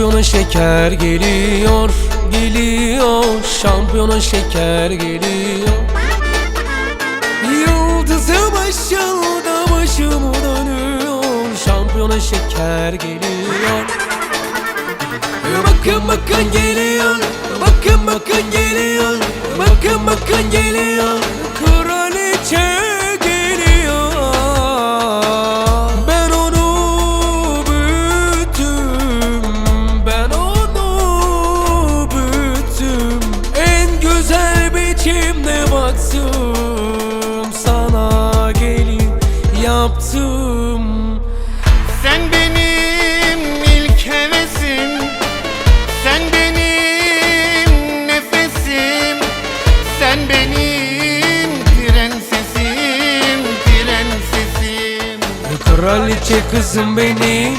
Şampiyona şeker geliyor, geliyor. Şampiyona şeker geliyor. Yıldızı başımda başımı dönüyor. Şampiyona şeker geliyor. Bakın bakın geliyor. Bakın bakın geliyor. Bakın bakın geliyor. Kraliçe baktım Sana gelin yaptım. Sen benim ilk hevesim Sen benim nefesim Sen benim prensesim Prensesim. Kraliçe kızım benim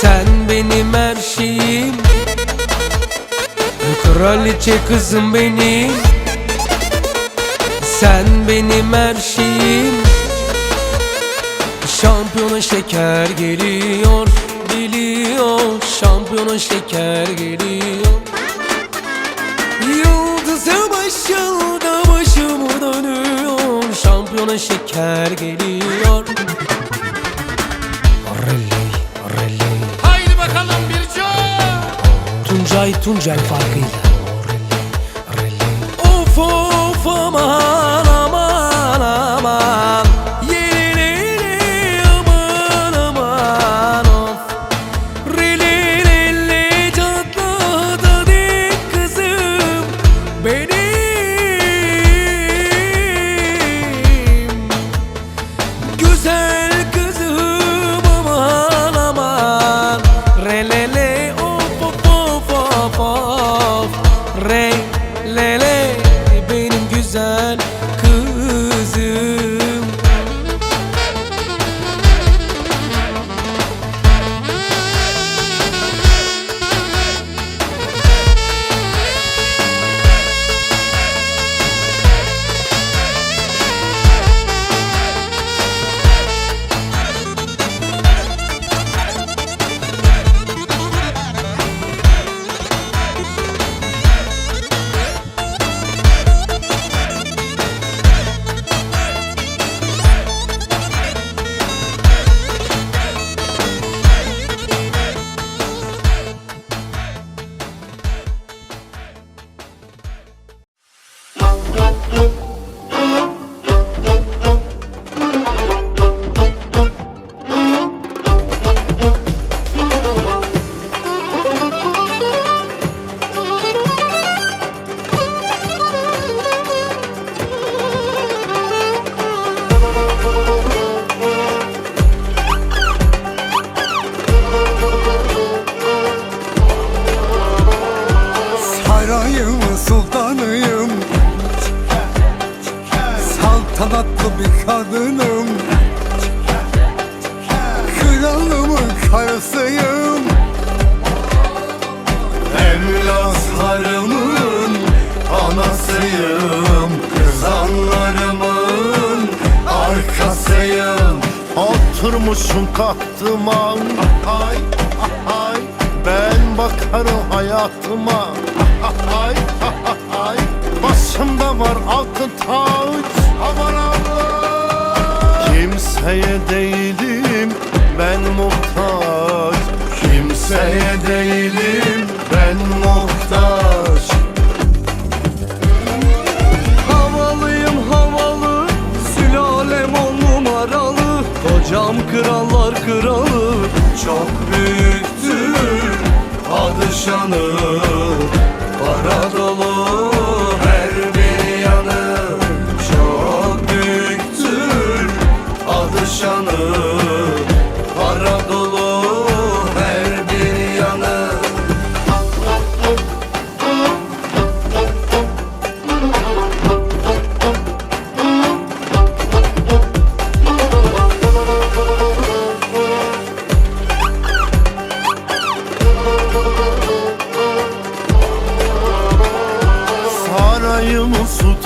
Sen benim her şeyim. Kraliçe kızım benim Sen benim her şeyim. Şampiyona şeker geliyor Geliyor Şampiyona şeker geliyor. Yıldızı başımda başımı dönüyor. Şampiyona şeker geliyor. Ralley, ralley Haydi bakalım bir Tuncay Tuncel farkıyla fumar Sarayım sultanıyım. Saltanatlı bir kadınım. Kralımın karısıyım. Evlatlarımın anasıyım. Kızanlarımın arkasıyım. Oturmuşum kahtıma. Ay ay Ben bakarım hayatıma Ay ay Başımda var altın taç. Aman Allah Kimseye değilim ben muhtaç. Kimseye değilim ben muhtaç. Havalıyım havalı Sülalem on numaralı. Kocam krallar kralı Çok büyüktür Adı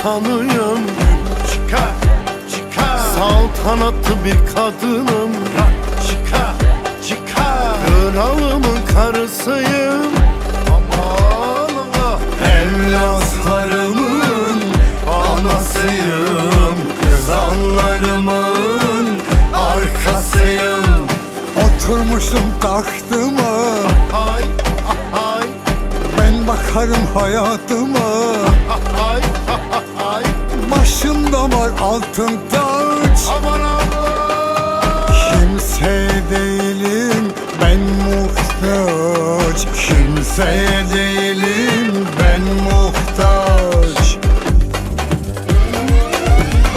sultanıyım Çıka çıka Saltanatlı bir kadınım. Çıka çıka kralımın karısıyım. Aman Allah. Evlatlarımın anasıyım. Kızanlarımın arkasıyım. Oturmuşum taktıma Ay ay Ben bakarım hayatıma. Ay ay Başımda var altın taç. Aman Allah. Kimseye değilim ben muhtaç. Kimseye değilim ben muhtaç.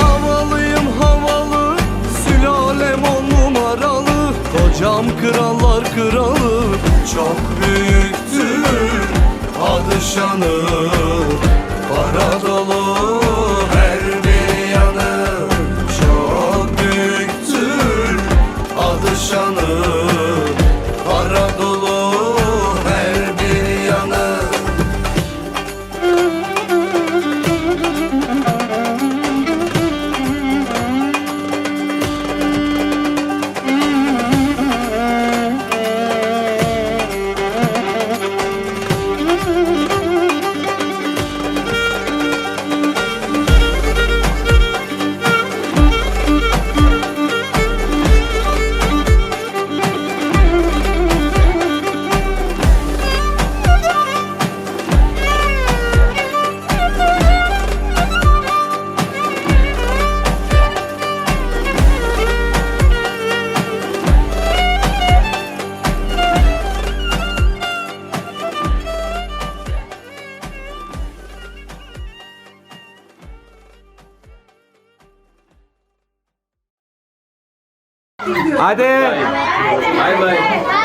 Havalıyım havalı Sülalem on numaralı. Kocam krallar kralı Çok büyüktür Adı şanı 阿爹，拜拜。